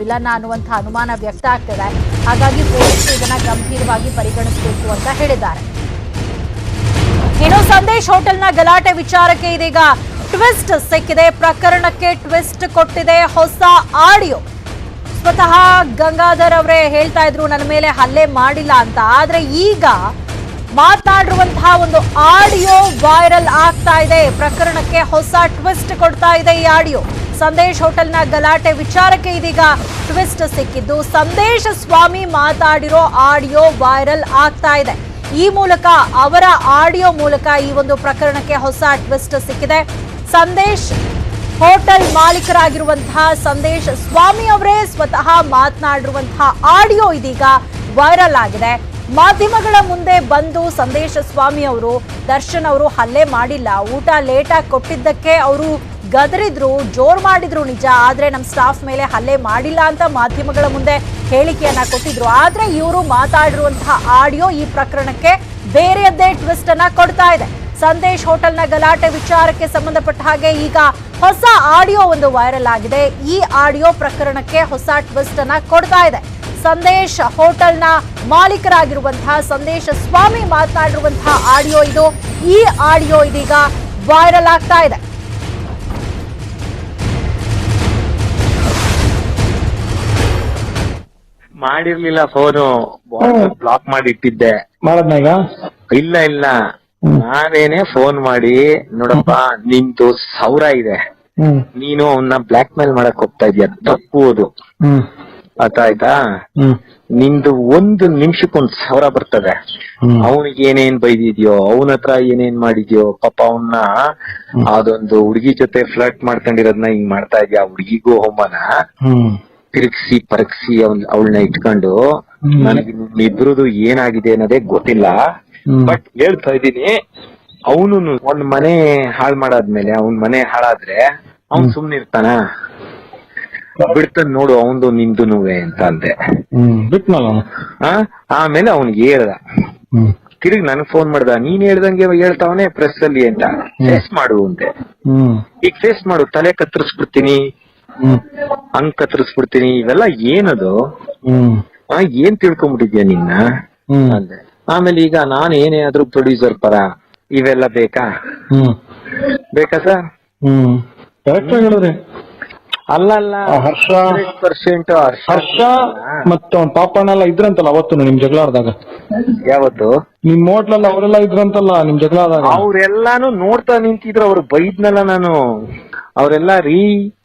Villain ಅನ್ನುವಂಥ ಅನುಮಾನ ವ್ಯಕ್ತ ಆಗ್ತಿದೆ. ಹಾಗಾಗಿ ಪೊಲೀಸರು ಇದನ್ನ ಗಂಭೀರವಾಗಿ ಪರಿಗಣಿಸಬೇಕು ಅಂತ ಹೇಳಿದ್ದಾರೆ. ಇನ್ನು ಸಂದೇಶ್ ಹೋಟೆಲ್ನ ಗಲಾಟೆ ವಿಚಾರಕ್ಕೆ ಇದೀಗ ಟ್ವಿಸ್ಟ್ ಸಿಕ್ಕಿದೆ. ಪ್ರಕರಣಕ್ಕೆ ಟ್ವಿಸ್ಟ್ ಕೊಟ್ಟಿದೆ ಹೊಸ ಆಡಿಯೋ. ಸ್ವತಃ ಗಂಗಾಧರ್ ಅವರೇ ಹೇಳ್ತಾ ಇದ್ರು, ನನ್ನ ಮೇಲೆ ಹಲ್ಲೆ ಮಾಡಿಲ್ಲ ಅಂತ. ಆದ್ರೆ ಈಗ ಮಾತಾಡಿರುವಂತಹ ಒಂದು ಆಡಿಯೋ ವೈರಲ್ ಆಗ್ತಾ ಇದೆ. ಪ್ರಕರಣಕ್ಕೆ ಹೊಸ ಟ್ವಿಸ್ಟ್ ಕೊಡ್ತಾ ಇದೆ ಈ ಆಡಿಯೋ. ಸಂದೇಶ್ ಹೋಟೆಲ್ನ ಗಲಾಟೆ ವಿಚಾರಕ್ಕೆ ಇದೀಗ ಟ್ವಿಸ್ಟ್ ಸಿಕ್ಕಿದ್ದು, ಸಂದೇಶ ಸ್ವಾಮಿ ಮಾತಾಡಿರೋ ಆಡಿಯೋ ವೈರಲ್ ಆಗ್ತಾ ಇದೆ. ಈ ಮೂಲಕ, ಅವರ ಆಡಿಯೋ ಮೂಲಕ ಈ ಒಂದು ಪ್ರಕರಣಕ್ಕೆ ಹೊಸ ಟ್ವಿಸ್ಟ್ ಸಿಕ್ಕಿದೆ. ಸಂದೇಶ್ ಹೋಟೆಲ್ ಮಾಲೀಕರಾಗಿರುವಂತಹ ಸಂದೇಶ್ ಸ್ವಾಮಿ ಅವರೇ ಸ್ವತಃ ಮಾತನಾಡಿರುವಂತಹ ಆಡಿಯೋ ಇದೀಗ ವೈರಲ್ ಆಗಿದೆ. ಮಾಧ್ಯಮಗಳ ಮುಂದೆ ಬಂದು ಸಂದೇಶ ಸ್ವಾಮಿ ಅವರು, ದರ್ಶನ್ ಅವರು ಹಲ್ಲೆ ಮಾಡಿಲ್ಲ, ಊಟ ಲೇಟಾಗಿ ಕೊಟ್ಟಿದ್ದಕ್ಕೆ ಅವರು ಗದರಿದ್ರು, ಜೋರ್ ಮಾಡಿದ್ರು ನಿಜ, ಆದ್ರೆ ನಮ್ಮ ಸ್ಟಾಫ್ ಮೇಲೆ ಹಲ್ಲೆ ಮಾಡಿಲ್ಲ ಅಂತ ಮಾಧ್ಯಮಗಳ ಮುಂದೆ ಹೇಳಿಕೆಯನ್ನ ಕೊಟ್ಟಿದ್ರು. ಆದ್ರೆ ಇವರು ಮಾತಾಡಿರುವಂತಹ ಆಡಿಯೋ ಈ ಪ್ರಕರಣಕ್ಕೆ ಬೇರೆಯದ್ದೇ ಟ್ವಿಸ್ಟ್ ಅನ್ನ ಕೊಡ್ತಾ ಇದೆ. ಸಂದೇಶ್ ಹೋಟೆಲ್ನ ಗಲಾಟೆ ವಿಚಾರಕ್ಕೆ ಸಂಬಂಧಪಟ್ಟ ಹಾಗೆ ಈಗ ಹೊಸ ಆಡಿಯೋ ಒಂದು ವೈರಲ್ ಆಗಿದೆ. ಈ ಆಡಿಯೋ ಪ್ರಕರಣಕ್ಕೆ ಹೊಸ ಟ್ವಿಸ್ಟ್ ಅನ್ನ ಕೊಡ್ತಾ ಇದೆ. ಸಂದೇಶ್ ಹೋಟೆಲ್ನ ಮಾಲೀಕರಾಗಿರುವಂತಹ ಸಂದೇಶ ಸ್ವಾಮಿ ಮಾತನಾಡಿರುವಂತಹ ಆಡಿಯೋ ಇದು. ಈ ಆಡಿಯೋ ಇದೀಗ ವೈರಲ್ ಆಗ್ತಾ ಇದೆ. ಮಾಡಿರ್ಲಿಲ್ಲ ಫೋನು ಬ್ಲಾಕ್ ಮಾಡಿ ಇಟ್ಟಿದ್ದೆ ಮಾಡದ್ನ ಈಗ? ಇಲ್ಲ ಇಲ್ಲ. ನಾನೇನೆ ಫೋನ್ ಮಾಡಿ ನೋಡಪ್ಪ ನಿಂದು ಸೌರ ಇದೆ. ನೀನು ಅವನ್ನ ಬ್ಲಾಕ್ ಮೇಲ್ ಮಾಡಕ್ ಹೋಗ್ತಾ ಇದೀಯ ತಪ್ಪು ಅದು. ಅರ್ಥ ಆಯ್ತಾ ನಿಂದು ಒಂದು ನಿಮಿಷಕ್ಕೊಂದ್ ಸಾವಿರ ಬರ್ತದೆ. ಅವನಿಗೆ ಏನೇನ್ ಬೈದಿದ್ಯೋ ಅವನ ಹತ್ರ ಏನೇನ್ ಮಾಡಿದ್ಯೋ ಪಾಪ ಅವನ್ನ ಅದೊಂದು ಹುಡುಗಿ ಜೊತೆ ಫ್ಲರ್ಟ್ ಮಾಡ್ಕೊಂಡಿರೋದ್ನ ಹಿಂಗ್ ಮಾಡ್ತಾ ಇದ್ಯಾ ಹುಡುಗಿಗೂ ಹೋಮನ ಹ್ಮ್. ತಿರುಗಿಸಿ ಪರಗಿಸಿ ಅವ್ನ್ ಅವಳನ್ನ ಇಟ್ಕೊಂಡು. ನನಗೆ ಇಬ್ರುದು ಏನಾಗಿದೆ ಅನ್ನೋದೇ ಗೊತ್ತಿಲ್ಲ. ಬಟ್ ಹೇಳ್ತಾ ಇದ್ದೀನಿ ಅವನು ಒಂದ್ ಮನೆ ಹಾಳ್ ಮಾಡಾದ್ಮೇಲೆ ಅವನ್ ಮನೆ ಹಾಳಾದ್ರೆ ಅವ್ನ್ ಸುಮ್ನೆ ಇರ್ತಾನ? ಬಿಡ್ತಾನ ನೋಡು ಅವಂದು ನಿಂದು ನೋವೆ ಅಂತ ಅಂದೆ. ಆಮೇಲೆ ಅವ್ನಿಗೆ ಹೇಳ್ದ. ತಿರುಗಿ ನನ್ ಫೋನ್ ಮಾಡ್ದ ನೀನ್ ಹೇಳ್ದಂಗೆ ಹೇಳ್ತಾವನೆ ಪ್ರೆಸ್ ಅಲ್ಲಿ ಅಂತ. ಫೇಸ್ ಮಾಡು ಅಂತೆ ಈಗ ಫೇಸ್ ಮಾಡು ತಲೆ ಕತ್ತರಿಸ್ಬಿಡ್ತೀನಿ. ಹಂಗ್ ಕತ್ತರಿಸ್ಬಿಡ್ತೀನಿ ಇವೆಲ್ಲ ಏನದು? ಆ, ಏನ್ ತಿಳ್ಕೊಂಡ್ಬಿಟ್ಟಿದ್ಯಾ ನಿನ್ನ? ಅಂದೆ ಆಮೇಲೆ ಈಗ ನಾನು ಏನೇ ಆದ್ರೂ ಪ್ರೊಡ್ಯೂಸರ್ ಪರ ಇವೆಲ್ಲ ಬೇಕಾ? ಬೇಕಾ ಸರ್? ಅಲ್ಲ ಅಲ್ಲ. ಹರ್ಷ. ಪರ್ಸೆಂಟ್ ಹರ್ಷ. ಮತ್ತ ಅವ್ನ್ ಪಾಪಣ್ಣ ಎಲ್ಲ ಇದ್ರಂತಲ್ಲ ಅವತ್ತು ನಿಮ್ ಜಗಳಾಡ್ದಾಗ? ಯಾವತ್ತು? ನಿಮ್ ಹೋಟ್ಲಲ್ಲಿ ಅವರೆಲ್ಲ ಇದ್ರಂತಲ್ಲ ನಿಮ್ ಜಗಳ ಆದಾಗ ಅವ್ರೆಲ್ಲಾನು ನೋಡ್ತಾ ನಿಂತಿದ್ರು ಅವ್ರು ಬೈದ್ನಲ್ಲ ನಾನು. ಅವ್ರೆಲ್ಲ ರೀ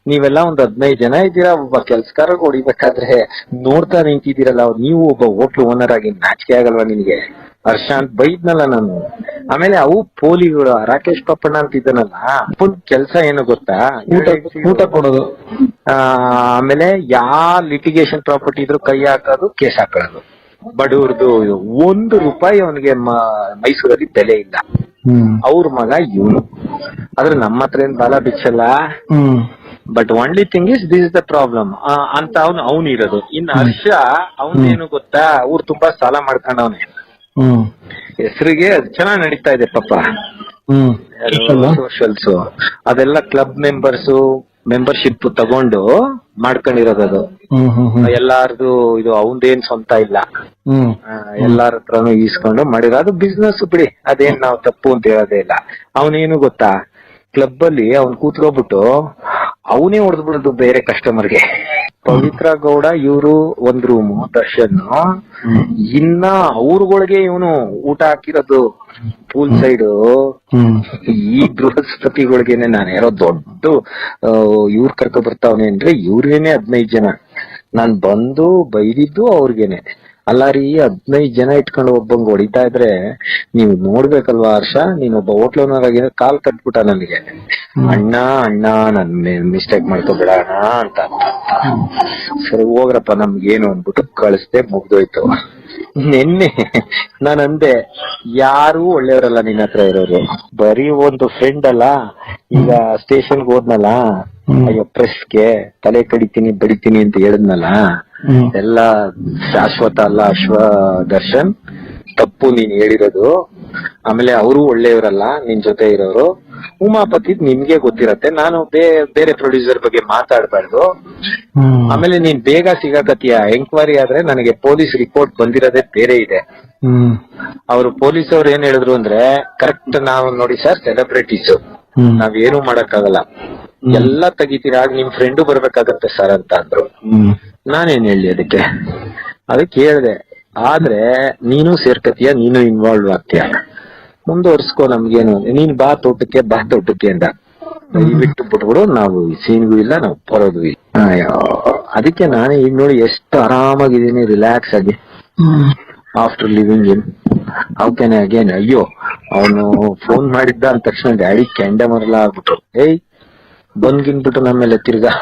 ನೀವೆಲ್ಲ ಒಂದ್ ಹದಿನೈದು ಜನ ಇದ್ದೀರಾ ಒಬ್ಬ ಕೆಲ್ಸಕಾರ ಹೊಡಿಬೇಕಾದ್ರೆ ನೋಡ್ತಾ ನಿಂತಿದ್ದೀರಲ್ಲ ಅವ್ರು. ನೀವು ಒಬ್ಬ ಹೋಟ್ಲು ಓನರ್ ಆಗಿ ನಾಚಿಕೆ ಆಗಲ್ವಾ ನಿನ್ಗೆ? ಹರ್ಷಾಂತ್ ಬೈದ್ನಲ್ಲ ನಾನು. ಆಮೇಲೆ ಅವು ಪೋಲಿಗಳು ರಾಕೇಶ್ ಪಪ್ಪಣ್ಣ ಅಂತ ಇದ್ದಾನಲ್ಲ ಅಪ್ಪನ್ ಕೆಲ್ಸ ಏನು ಗೊತ್ತಾ? ಊಟ ಊಟ ಕೊಡೋದು. ಆ, ಆಮೇಲೆ ಯಾ ಲಿಟಿಗೇಷನ್ ಪ್ರಾಪರ್ಟಿ ಇದ್ರು ಕೈ ಹಾಕೋದು ಕೇಸ್ ಹಾಕೊಳ್ಳೋದು. ಬಡವ್ರದ್ದು ಒಂದು ರೂಪಾಯಿ ಅವನಿಗೆ ಮೈಸೂರಲ್ಲಿ ಬೆಲೆ ಇಲ್ಲ. ಅವ್ರ ಮಗ ಇವನು. ಆದ್ರೆ ನಮ್ಮ ಹತ್ರ ಏನ್ ಬಾಲ ಬಿಚ್ಚಲ್ಲ? But only thing is this is the problem ಅಂತ ಅವನು ಅವನು ಇರೋದು. ಇನ್ ಹರ್ಷ ಅವನೇನು ಗೊತ್ತಾ? ಅವ್ರು ತುಂಬಾ ಸಾಲ ಮಾಡ್ಕೊಂಡವನೆ. ಹೆಸರಿಗೆ ಅದು ಚೆನ್ನಾಗ್ ನಡೀತಾ ಇದೆ ಪಾಪ? ಸೋಷಲ್ಸ್ ಅದೆಲ್ಲ ಕ್ಲಬ್ ಮೆಂಬರ್ಸ್ ಮೆಂಬರ್ಶಿಪ್ ತಗೊಂಡು ಮಾಡ್ಕೊಂಡಿರೋದು ಅದು. ಎಲ್ಲಾರ್ದು ಇದು ಅವಂದೇನ್ ಸ್ವಂತ ಇಲ್ಲ. ಎಲ್ಲಾರ ಹತ್ರನು ಈಸ್ಕೊಂಡು ಮಾಡಿರೋ ಅದು ಬಿಸ್ನೆಸ್ ಬಿಡಿ. ಅದೇನ್ ನಾವು ತಪ್ಪು ಅಂತ ಹೇಳೋದೇ ಇಲ್ಲ. ಅವನೇನು ಗೊತ್ತಾ? ಕ್ಲಬ್ ಅಲ್ಲಿ ಅವ್ನ್ ಕೂತ್ಕೊಬಿಟ್ಟು ಅವನೇ ಹೊಡೆದ್ಬಿಡೋದು ಬೇರೆ ಕಸ್ಟಮರ್ಗೆ ಪವಿತ್ರ ಗೌಡ ಇವರು ಒಂದ್ ರೂಮು ದರ್ಶನ್. ಇನ್ನ ಅವ್ರಗಳಿಗೆ ಇವನು ಊಟ ಹಾಕಿರೋದು ಪೂಲ್ ಸೈಡ್ ಈ ಬೃಹಸ್ಪತಿಗಳಿಗೇನೆ ನಾನು ಯಾರೋ ದೊಡ್ಡ ಇವ್ರ ಕರ್ಕೊ ಬರ್ತಾವನೆ ಇವ್ರೇನೆ ಹದಿನೈದು ಜನ. ನಾನ್ ಬಂದು ಬೈದಿದ್ದು ಅವ್ರಿಗೇನೆ. ಅಲ್ಲ ರೀ ಹದಿನೈದು ಜನ ಇಟ್ಕೊಂಡು ಒಬ್ಬಂಗ್ ಹೊಡಿತಾ ಇದ್ರೆ ನೀವು ನೋಡ್ಬೇಕಲ್ವಾ ಹರ್ಷ? ನೀನ್ ಒಬ್ಬ ಹೋಟ್ಲ್ ಓನರ್ ಆಗಿ ಕಾಲ್ ಕಟ್ಬಿಟ್ಟ ನನಗೆ. ಅಣ್ಣ ಅಣ್ಣ ನನ್ ಮಿಸ್ಟೇಕ್ ಮಾಡ್ಕೋಬೇಡ ಅಣ್ಣ ಅಂತ ಸರಿ ಹೋಗ್ರಪ್ಪ ನಮ್ಗೇನು ಅನ್ಬಿಟ್ಟು ಕಳಿಸ್ದೆ ಮುಗ್ದೋಯ್ತು. ನಿನ್ನೆ ನಾನು ಅಂದೆ ಯಾರು ಒಳ್ಳೆಯವರಲ್ಲ ನಿನ್ನ ಹತ್ರ ಇರೋರು. ಬರೀ ಒಂದು ಫ್ರೆಂಡ್ ಅಲ್ಲ ಈಗ ಸ್ಟೇಷನ್ಗೆ ಹೋದ್ನಲ್ಲ. ಅಯ್ಯೋ ಪ್ರೆಸ್ಗೆ ತಲೆ ಕಡಿತೀನಿ ಬಡಿತೀನಿ ಅಂತ ಹೇಳಿದ್ನಲ್ಲ ಎಲ್ಲ ಶಾಶ್ವತ ಅಲ್ಲ ಅಶ್ವ ದರ್ಶನ್ ತಪ್ಪು ನೀನ್ ಹೇಳಿರೋದು. ಆಮೇಲೆ ಅವರು ಒಳ್ಳೆಯವರಲ್ಲ ನಿನ್ ಜೊತೆ ಇರೋರು. ಉಮಾಪತಿ ನಿಮ್ಗೆ ಗೊತ್ತಿರತ್ತೆ. ನಾನು ಬೇರೆ ಪ್ರೊಡ್ಯೂಸರ್ ಬಗ್ಗೆ ಮಾತಾಡ್ಬಾರ್ದು. ಆಮೇಲೆ ನೀನ್ ಬೇಗ ಸಿಗಾಕತ್ತೀಯ? ಎಂಕ್ವೈರಿ ಆದ್ರೆ ನನಗೆ ಪೊಲೀಸ್ ರಿಪೋರ್ಟ್ ಬಂದಿರೋದೇ ಬೇರೆ ಇದೆ. ಅವರು ಪೊಲೀಸ್ ಅವ್ರು ಏನ್ ಹೇಳಿದ್ರು ಅಂದ್ರೆ ಕರೆಕ್ಟ್ ನಾವು ನೋಡಿ ಸರ್ ಸೆಲೆಬ್ರಿಟೀಸ್ ನಾವ್ ನಾವೇನು ಮಾಡಕ್ಕಾಗಲ್ಲ. ಎಲ್ಲ ತೆಗಿತೀರಾ? ಆಗ ನಿಮ್ ಫ್ರೆಂಡು ಬರ್ಬೇಕಾಗತ್ತೆ ಸರ್ ಅಂತ ಅಂದ್ರು. ನಾನೇನ್ ಹೇಳಿ ಅದಕ್ಕೆ? ಅದಕ್ಕೆ ಹೇಳ್ದೆ ಆದ್ರೆ ನೀನು ಸೇರ್ಕತೀಯ ನೀನು ಇನ್ವಾಲ್ವ್ ಆಗ್ತೀಯ. ಮುಂದುವರ್ಸ್ಕೋ ನಮ್ಗೇನು ನೀನ್ ಬಾ ತೋಟಕ್ಕೆ ಬಾ ತೋಟಕ್ಕೆ ಅಂದ. ಬಿಟ್ಟು ಬಿಟ್ಬಿಡು ನಾವು ಸೀನ್ಗೂ ಇಲ್ಲ ನಾವು ಬರೋದು ಇಲ್ಲ. ಅದಕ್ಕೆ ನಾನೇ ಈಗ ನೋಡಿ ಎಷ್ಟು ಆರಾಮಾಗಿದ್ದೀನಿ ರಿಲ್ಯಾಕ್ಸ್ ಆಗಿ. After living in how can again ಅಯ್ಯೋ ಅವನು ಫೋನ್ ಮಾಡಿದ್ದ ಅಂದ ತಕ್ಷಣ ಡ್ಯಾಡಿ ಕೆಂಡ ಮರಲ ಆಗ್ಬಿಟ್ರು ಏಯ್ ಬಂದ್ಗಿನ್ಬಿಟ್ಟು ನಮ್ಮೇಲೆ ತಿರ್ಗಾ.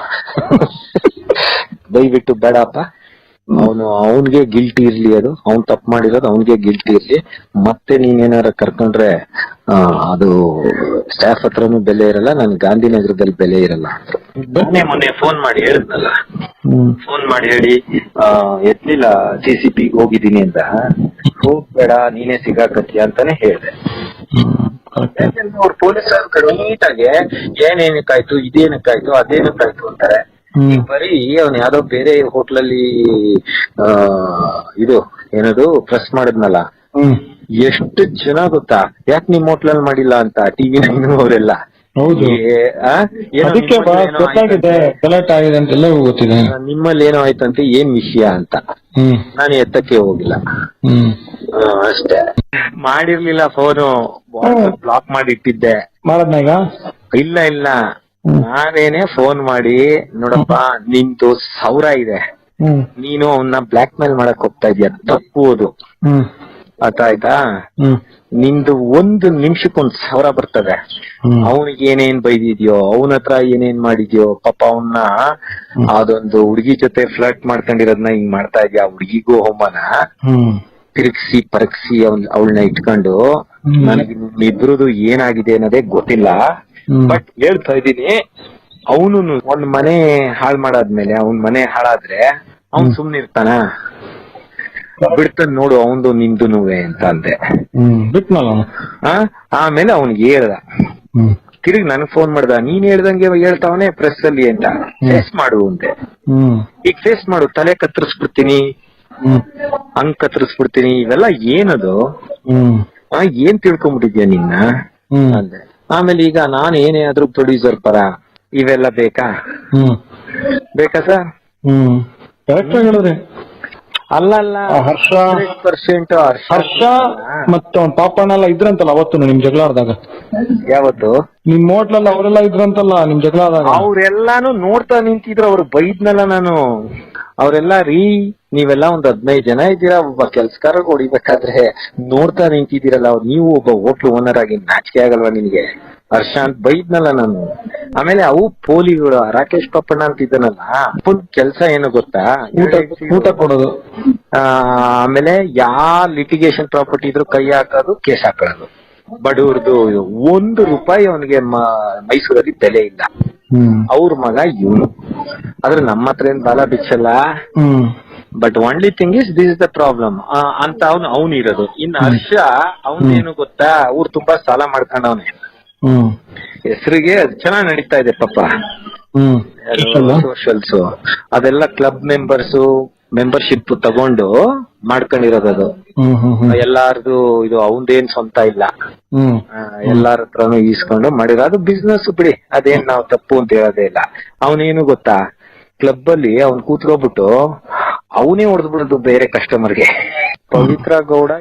ದಯವಿಟ್ಟು ಬೇಡಪ್ಪ. ಅವನು ಅವನ್ಗೆ ಗಿಲ್ಟಿ ಇರ್ಲಿ ಅದು. ಅವ್ನ್ ತಪ್ಪು ಮಾಡಿರೋದು ಅವನ್ಗೆ ಗಿಲ್ಟಿ ಇರ್ಲಿ. ಮತ್ತೆ ನೀನೇನಾರ ಕರ್ಕೊಂಡ್ರೆ ಆ, ಅದು ಸ್ಟಾಫ್ ಹತ್ರನು ಬೆಲೆ ಇರಲ್ಲ ನನ್ ಗಾಂಧಿನಗರದಲ್ಲಿ ಬೆಲೆ ಇರಲ್ಲ ಮೊನ್ನೆ ಮೊನ್ನೆ ಫೋನ್ ಮಾಡಿ ಹೇಳಿದ್ನಲ್ಲ. ಫೋನ್ ಮಾಡಿ ಹೇಳಿ ಆ, ಎತ್ಲಿಲ್ಲ ಸಿ ಸಿ ಪಿ ಹೋಗಿದ್ದೀನಿ ಅಂತ. ಹೋಗ್ಬೇಡ ನೀನೇ ಸಿಗಾಕತ್ತೀಯ ಅಂತಾನೆ ಹೇಳ್ದೆ. ಅವ್ರ ಪೊಲೀಸ್ ನೀಟಾಗೆ ಏನೇನಕ್ಕಾಯ್ತು ಇದೇನಕ್ಕಾಯ್ತು ಅದೇನಕ್ಕಾಯ್ತು ಅಂತಾರೆ. ಈಗ ಬರೀ ಅವ್ನ್ ಯಾವ್ದೋ ಬೇರೆ ಹೋಟ್ಲಲ್ಲಿ ಆ ಇದು ಏನದು ಪ್ರೆಸ್ ಮಾಡಿದ್ನಲ್ಲ. ಎಷ್ಟು ಜನ ಗೊತ್ತಾ? ಯಾಕೆ ನಿಮ್ ಹೋಟ್ಲಲ್ಲಿ ಮಾಡಿಲ್ಲ ಅಂತ ಟಿವಿ ನೈನ್ ಅವರೆಲ್ಲ? ಹೌದು. ಅದಕ್ಕೆ ಗೊತ್ತಾಗಿದೆ. ಗಲಾಟೆ ಆಗಿದೆ ಗೊತ್ತಿದೆ. ನಿಮ್ಮಲ್ಲಿ ಏನೋ ಆಯ್ತಂತೆ ಏನ್ ವಿಷಯ ಅಂತ. ನಾನು ಎತ್ತಕ್ಕೆ ಹೋಗಿಲ್ಲ. ಅಷ್ಟೇ. ಮಾಡಿರ್ಲಿಲ್ಲ ಫೋನು ಬ್ಲಾಕ್ ಮಾಡಿ ಇಟ್ಟಿದ್ದೆ ಮಾಡದ್ನ ಈಗ? ಇಲ್ಲ ಇಲ್ಲ. ನಾನೇನೆ ಫೋನ್ ಮಾಡಿ ನೋಡಪ್ಪ ನಿಂತು ಸೌರ ಇದೆ. ನೀನು ಅವನ್ನ ಬ್ಲಾಕ್ ಮೇಲ್ ಮಾಡಕ್ ಹೋಗ್ತಾ ಇದೀಯ ತಪ್ಪು ಅದು. ಅರ್ಥ ಆಯ್ತಾ? ನಿಂದು ಒಂದು ನಿಮಿಷಕ್ಕೊಂದ್ ಸಾವಿರ ಬರ್ತದೆ. ಅವನಿಗೆ ಏನೇನ್ ಬೈದಿದ್ಯೋ ಅವನ ಹತ್ರ ಏನೇನ್ ಮಾಡಿದ್ಯೋ ಪಾಪ ಅವನ್ನ ಅದೊಂದು ಹುಡುಗಿ ಜೊತೆ ಫ್ಲರ್ಟ್ ಮಾಡ್ಕೊಂಡಿರೋದ್ನ ಹಿಂಗ್ ಮಾಡ್ತಾ ಇದ್ಯಾ? ಹುಡುಗಿಗೂ ಹೋಮನ? ತಿರುಗ್ಸಿ ಪರಗಿಸಿ ಅವನ್ ಅವಳನ್ನ ಇಟ್ಕೊಂಡು. ನನಗೆ ಇಬ್ರದು ಏನಾಗಿದೆ ಅನ್ನೋದೇ ಗೊತ್ತಿಲ್ಲ. ಬಟ್ ಹೇಳ್ತಾ ಇದ್ದೀನಿ ಅವನು ಒಂದ್ ಮನೆ ಹಾಳ್ ಮಾಡಾದ್ಮೇಲೆ ಅವನ್ ಮನೆ ಹಾಳಾದ್ರೆ ಅವ್ನ್ ಸುಮ್ನೆ ಇರ್ತಾನ ಬಿಡ್ತಾನ ನೋಡು ಅವನು ನಿಂದುನುವೆ ಅಂತ ಅಂದೆ. ಬಿಟ್ನಲ್ಲ ಅವನು? ಆ ಆಮೇಲೆ ಅವನ್ಗೆ ಹೇಳ್ದ. ಹ್ಮ್. ತಿರುಗಿ ನನಗ್ ಫೋನ್ ಮಾಡ್ದ ನೀನ್ ಹೇಳ್ದಂಗೆ ಹೇಳ್ತಾವನೆ ಪ್ರೆಸ್ ಅಲ್ಲಿ ಅಂತ. ಫೇಸ್ ಮಾಡು ಅಂತೆ ಹ್ಮ್. ಈಗ ಫೇಸ್ ಮಾಡು ತಲೆ ಕತ್ತರಿಸ್ಬಿಡ್ತೀನಿ ಹ್ಮ್. ಹಂಗ್ ಕತ್ತರಿಸ್ಬಿಡ್ತೀನಿ ಇವೆಲ್ಲ ಏನದು? ಹ್ಮ್. ಆ, ಏನ್ ತಿಳ್ಕೊಂಡ್ಬಿಟ್ಟಿದ್ಯಾ ನಿನ್ನ? ಹ್ಮ್. ಅಂದೆ. ಆಮೇಲೆ ಈಗ ನಾನು ಏನೇ ಆದ್ರೂ ಪ್ರೊಡ್ಯೂಸರ್ ಪರ ಇವೆಲ್ಲ ಬೇಕಾ? ಹ್ಮ್. ಬೇಕಾ ಸರ್? ಹ್ಮ್. ಕರೆಕ್ಟ್ ಆಗಿ ಹೇಳಿದ್ರಿ. ಅಲ್ಲ ಅಲ್ಲ ಆ ಹರ್ಷ. ಪರ್ಸೆಂಟ್ ಹರ್ಷ. ಮತ್ತೆ ಅವ್ನ್ ಪಾಪಣ್ಣ ಎಲ್ಲ ಇದ್ರಂತಲ್ಲ ಅವತ್ತು ನಿಮ್ ಜಗಳಾಡ್ದಾಗ? ಯಾವತ್ತು? ನಿಮ್ ಹೋಟ್ಲಲ್ಲಿ ಅವರೆಲ್ಲ ಇದ್ರಂತಲ್ಲ ನಿಮ್ ಜಗಳಾದಾಗ ಅವ್ರೆಲ್ಲಾನು ನೋಡ್ತಾ ನಿಂತಿದ್ರು ಅವ್ರು ಬೈದ್ನಲ್ಲ ನಾನು. ಅವರೆಲ್ಲ ರೀ ನೀವೆಲ್ಲ ಒಂದ್ ಹದಿನೈದು ಜನ ಇದ್ದೀರಾ ಒಬ್ಬ ಕೆಲ್ಸಕಾರ ಹೊಡಿಬೇಕಾದ್ರೆ ನೋಡ್ತಾ ನಿಂತಿದ್ದೀರಲ್ಲ ಅವ್ರು ನೀವು ಒಬ್ಬ ಹೋಟ್ಲು ಓನರ್ ಆಗಿ ನಾಚಿಕೆ ಆಗಲ್ವಾ ನಿನ್ಗೆ? ಹರ್ಷಾಂತ್ ಬೈದ್ನಲ್ಲ ನಾನು. ಆಮೇಲೆ ಅವು ಪೋಲಿಗಳು ರಾಕೇಶ್ ಪಪ್ಪಣ್ಣ ಅಂತ ಇದನ್ನಲ್ಲ ಫುಲ್ ಕೆಲ್ಸ ಏನು ಗೊತ್ತಾ? ಊಟ ಕೊಡೋದು. ಆ, ಆಮೇಲೆ ಯಾ ಲಿಟಿಗೇಷನ್ ಪ್ರಾಪರ್ಟಿ ಇದ್ರು ಕೈ ಹಾಕೋದು ಕೇಸ್ ಹಾಕೊಳ್ಳೋದು. ಬಡವ್ರದು ಒಂದು ರೂಪಾಯಿ ಅವನಿಗೆ ಮೈಸೂರಲ್ಲಿ ಬೆಲೆ ಇಲ್ಲ. ಅವ್ರ ಮಗ ಇವನು. ಆದ್ರೆ ನಮ್ಮ ಹತ್ರ ಏನ್ ಬಾಲ ಬಿಚ್ಚಲ್ಲ? But only thing is this is the problem ಅಂತ ಅವನು ಅವನು ಇರೋದು. ಇನ್ ಹರ್ಷ ಅವನೇನು ಗೊತ್ತಾ? ಅವ್ರು ತುಂಬಾ ಸಾಲ ಮಾಡ್ಕೊಂಡವನೆ. ಹೆಸರಿಗೆ ಅದು ಚೆನ್ನಾಗ್ ನಡೀತಾ ಇದೆ ಪಾಪ. ಸೋಷಲ್ಸ್ ಅದೆಲ್ಲ ಕ್ಲಬ್ ಮೆಂಬರ್ಸ್ ಮೆಂಬರ್ಶಿಪ್ ತಗೊಂಡು ಮಾಡ್ಕೊಂಡಿರೋದು ಅದು. ಎಲ್ಲಾರ್ದು ಇದು ಅವಂದೇನ್ ಸ್ವಂತ ಇಲ್ಲ. ಎಲ್ಲಾರ ಹತ್ರನು ಈಸ್ಕೊಂಡು ಮಾಡಿರೋ ಅದು ಬಿಸ್ನೆಸ್ ಬಿಡಿ. ಅದೇನ್ ನಾವು ತಪ್ಪು ಅಂತ ಹೇಳೋದೇ ಇಲ್ಲ. ಅವನೇನು ಗೊತ್ತಾ? ಕ್ಲಬ್ ಅಲ್ಲಿ ಅವ್ನ್ ಕೂತ್ಕೊಬಿಟ್ಟು ಅವನೇ ಹೊಡೆದ್ಬಿಡೋದು ಬೇರೆ ಕಸ್ಟಮರ್ಗೆ ಪವಿತ್ರ ಗೌಡ.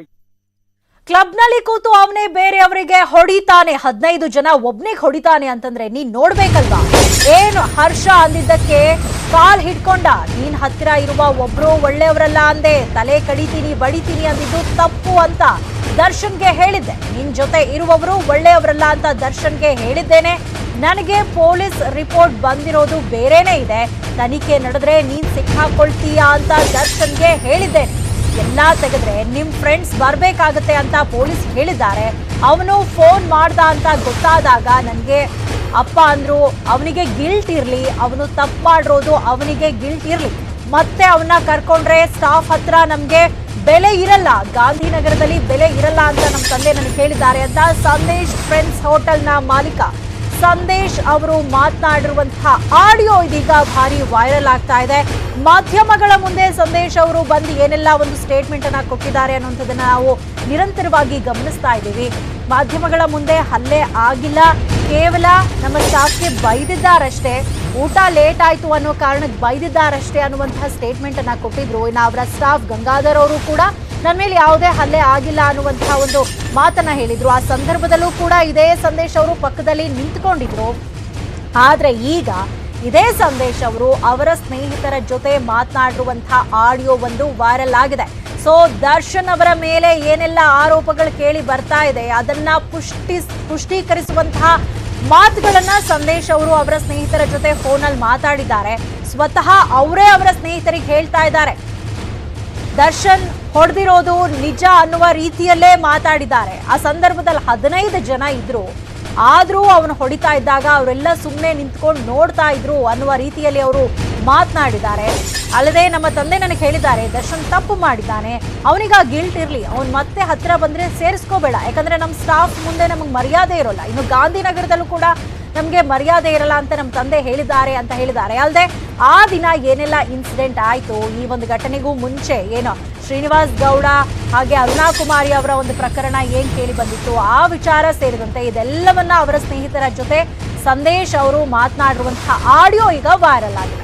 ಕ್ಲಬ್ನಲ್ಲಿ ಕೂತು ಅವನೇ ಬೇರೆಯವರಿಗೆ ಹೊಡಿತಾನೆ. ಹದಿನೈದು ಜನ ಒಬ್ನಿಗೆ ಹೊಡಿತಾನೆ ಅಂತಂದ್ರೆ ನೀನ್ ನೋಡ್ಬೇಕಲ್ವಾ? ಏನು ಹರ್ಷ ಅಂದಿದ್ದಕ್ಕೆ ಕಾಲ್ ಹಿಡ್ಕೊಂಡ. ನೀನ್ ಹತ್ತಿರ ಇರುವ ಒಬ್ರು ಒಳ್ಳೆಯವರಲ್ಲ ಅಂದೆ. ತಲೆ ಕಡಿತೀನಿ, ಬಡಿತೀನಿ ಅಂದಿದ್ದು ತಪ್ಪು ಅಂತ ದರ್ಶನ್ಗೆ ಹೇಳಿದ್ದೆ. ನಿನ್ ಜೊತೆ ಇರುವವರು ಒಳ್ಳೆಯವರಲ್ಲ ಅಂತ ದರ್ಶನ್ಗೆ ಹೇಳಿದ್ದೇನೆ. ನನಗೆ ಪೊಲೀಸ್ ರಿಪೋರ್ಟ್ ಬಂದಿರೋದು ಬೇರೆನೇ ಇದೆ. ತನಿಖೆ ನಡೆದ್ರೆ ನೀನ್ ಸಿಕ್ಕಾಕೊಳ್ತೀಯಾ ಅಂತ ದರ್ಶನ್ಗೆ ಹೇಳಿದ್ದೇನೆ. ಎಲ್ಲಾ ತೆಗೆದ್ರೆ ನಿಮ್ ಫ್ರೆಂಡ್ಸ್ ಬರ್ಬೇಕಾಗತ್ತೆ ಅಂತ ಪೊಲೀಸ್ ಹೇಳಿದ್ದಾರೆ. ಅವನು ಫೋನ್ ಮಾಡ್ದ ಅಂತ ಗೊತ್ತಾದಾಗ ನನಗೆ ಅಪ್ಪ ಅಂದ್ರು, ಅವನಿಗೆ ಗಿಲ್ಟ್ ಇರ್ಲಿ, ಅವನು ತಪ್ಪು ಅವನಿಗೆ ಗಿಲ್ಟ್ ಇರ್ಲಿ. ಮತ್ತೆ ಅವನ್ನ ಕರ್ಕೊಂಡ್ರೆ ಸ್ಟಾಫ್ ಹತ್ರ ನಮ್ಗೆ ಬೆಲೆ ಇರಲ್ಲ, ಗಾಂಧಿನಗರದಲ್ಲಿ ಬೆಲೆ ಇರಲ್ಲ ಅಂತ ನಮ್ಮ ತಂದೆ ನನಗೆ ಹೇಳಿದ್ದಾರೆ ಅಂತ ಸಂದೇಶ್ ಫ್ರೆಂಡ್ಸ್ ಹೋಟೆಲ್ನ ಮಾಲೀಕ. ಸಂದೇಶ್ ಅವರು ಮಾತನಾಡಿರುವಂತಹ ಆಡಿಯೋ ಇದೀಗ ಭಾರಿ ವೈರಲ್ ಆಗ್ತಾ ಇದೆ. ಮಾಧ್ಯಮಗಳ ಮುಂದೆ ಸಂದೇಶ್ ಅವರು ಬಂದು ಏನೆಲ್ಲ ಒಂದು ಸ್ಟೇಟ್ಮೆಂಟ್ ಅನ್ನ ಕೊಟ್ಟಿದ್ದಾರೆ ಅನ್ನುವಂಥದ್ದನ್ನ ನಾವು ನಿರಂತರವಾಗಿ ಗಮನಿಸ್ತಾ ಇದ್ದೀವಿ. ಮಾಧ್ಯಮಗಳ ಮುಂದೆ ಹಲ್ಲೆ ಆಗಿಲ್ಲ. ಕೇವಲ ನಮ್ಮ ಸ್ಟಾಫ್ಗೆ ಬೈದಿದ್ದಾರಷ್ಟೇ. ಊಟ ಲೇಟ್ ಆಯ್ತು ಅನ್ನೋ ಕಾರಣಕ್ಕೆ ಬೈದಿದ್ದಾರಷ್ಟೇ ಅನ್ನುವಂತಹ ಸ್ಟೇಟ್ಮೆಂಟ್ ಅನ್ನ ಕೊಟ್ಟಿದ್ರು. ಇನ್ನು ಅವರ ಸ್ಟಾಫ್ ಗಂಗಾಧರ್ ಅವರು ಕೂಡ ನನ್ನ ಮೇಲೆ ಯಾವುದೇ ಹಲ್ಲೆ ಆಗಿಲ್ಲ ಅನ್ನುವಂತಹ ಒಂದು ಮಾತನ್ನ ಹೇಳಿದ್ರು. ಆ ಸಂದರ್ಭದಲ್ಲೂ ಕೂಡ ಇದೇ ಸಂದೇಶ್ ಅವರು ಪಕ್ಕದಲ್ಲಿ ನಿಂತ್ಕೊಂಡಿದ್ರು. ಆದ್ರೆ ಈಗ ಇದೇ ಸಂದೇಶ್ ಅವರು ಅವರ ಸ್ನೇಹಿತರ ಜೊತೆ ಮಾತನಾಡಿರುವಂತಹ ಆಡಿಯೋ ಒಂದು ವೈರಲ್ ಆಗಿದೆ. ಸೊ ದರ್ಶನ್ ಅವರ ಮೇಲೆ ಏನೆಲ್ಲ ಆರೋಪಗಳು ಕೇಳಿ ಬರ್ತಾ ಇದೆ, ಅದನ್ನ ಪುಷ್ಟಿ, ಪುಷ್ಟೀಕರಿಸುವಂತಹ ಮಾತುಗಳನ್ನ ಸಂದೇಶ್ ಅವರು ಅವರ ಸ್ನೇಹಿತರ ಜೊತೆ ಫೋನಲ್ಲಿ ಮಾತಾಡಿದ್ದಾರೆ. ಸ್ವತಃ ಅವರೇ ಅವರ ಸ್ನೇಹಿತರಿಗೆ ಹೇಳ್ತಾ ಇದ್ದಾರೆ. ದರ್ಶನ್ ಹೊಡೆದಿರೋದು ನಿಜ ಅನ್ನುವ ರೀತಿಯಲ್ಲೇ ಮಾತಾಡಿದ್ದಾರೆ. ಆ ಸಂದರ್ಭದಲ್ಲಿ ಹದಿನೈದು ಜನ ಇದ್ರು. ಆದರೂ ಅವನು ಹೊಡಿತಾ ಇದ್ದಾಗ ಅವರೆಲ್ಲ ಸುಮ್ಮನೆ ನಿಂತ್ಕೊಂಡು ನೋಡ್ತಾ ಇದ್ರು ಅನ್ನುವ ರೀತಿಯಲ್ಲಿ ಅವರು ಮಾತನಾಡಿದ್ದಾರೆ. ಅಲ್ಲದೆ ನಮ್ಮ ತಂದೆ ನನಗೆ ಹೇಳಿದ್ದಾರೆ, ದರ್ಶನ್ ತಪ್ಪು ಮಾಡಿದ್ದಾನೆ. ಅವನಿಗ ಗಿಲ್ಟ್ ಇರಲಿ. ಅವ್ನು ಮತ್ತೆ ಹತ್ತಿರ ಬಂದರೆ ಸೇರಿಸ್ಕೋಬೇಡ. ಯಾಕಂದರೆ ನಮ್ಮ ಸ್ಟಾಫ್ ಮುಂದೆ ನಮಗೆ ಮರ್ಯಾದೆ ಇರೋಲ್ಲ. ಇನ್ನು ಗಾಂಧಿನಗರದಲ್ಲೂ ಕೂಡ ನಮಗೆ ಮರ್ಯಾದೆ ಇರಲ್ಲ ಅಂತ ನಮ್ಮ ತಂದೆ ಹೇಳಿದ್ದಾರೆ ಅಂತ ಹೇಳಿದ್ದಾರೆ. ಅಲ್ಲದೆ ಆ ದಿನ ಏನೆಲ್ಲ ಇನ್ಸಿಡೆಂಟ್ ಆಯಿತು? ಈ ಒಂದು ಘಟನೆಗೂ ಮುಂಚೆ ಏನು ಶ್ರೀನಿವಾಸ್ ಗೌಡ ಹಾಗೆ ಅರುಣಾ ಕುಮಾರಿ ಅವರ ಒಂದು ಪ್ರಕರಣ ಏನು ಕೇಳಿ ಬಂದಿತ್ತು? ಆ ವಿಚಾರ ಸೇರಿದಂತೆ ಇದೆಲ್ಲವನ್ನ ಅವರ ಸ್ನೇಹಿತರ ಜೊತೆ ಸಂದೇಶ್ ಅವರು ಮಾತನಾಡಿರುವಂತಹ ಆಡಿಯೋ ಈಗ ವೈರಲ್ ಆಗಿದೆ.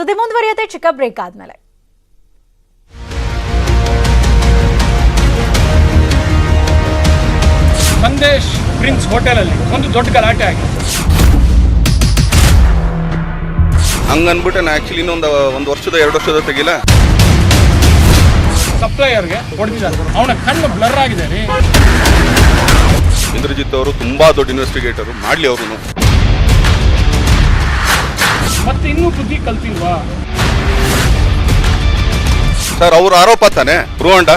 ಸುದ್ದಿ ಮುಂದುವರಿಯುತ್ತೆ ಚಿಕ್ಕ ಬ್ರೇಕ್ ಆದ್ಮೇಲೆ ಸಂದೇಶ್ ಪ್ರಿನ್ಸ್ ಹೋಟೆಲಲ್ಲಿ ಒಂದು ದೊಡ್ಡ ಗಲಾಟೆ ಆಗಿದೆ. ಹಂಗನ್ಬಿಟ್ಟು ನಾ ಆಕ್ಚುಲಿ ಇನ್ನೊಂದು ಒಂದು ವರ್ಷದ ಎರಡು ವರ್ಷದ ತೆಗಿಲ್ಲ. ಸಪ್ಲೈಯರ್ಗೆ ಹೊಡೆದಿದ್ದಾರೆ. ಅವನ ಕಣ್ಣು ಬ್ಲರ್ ಆಗಿದೆ ರೀ. ಇಂದ್ರಜಿತ್ ಅವರು ತುಂಬಾ ದೊಡ್ಡ ಇನ್ವೆಸ್ಟಿಗೇಟರ್ ಮಾಡ್ಲಿ ಅವರು ಮತ್ತೆ ಇನ್ನೂ ಬುದ್ಧಿ ಕಲ್ತಿಲ್ವಾ? ಸರ್ ಅವ್ರ ಆರೋಪ ತಾನೆ? ಅಂಡ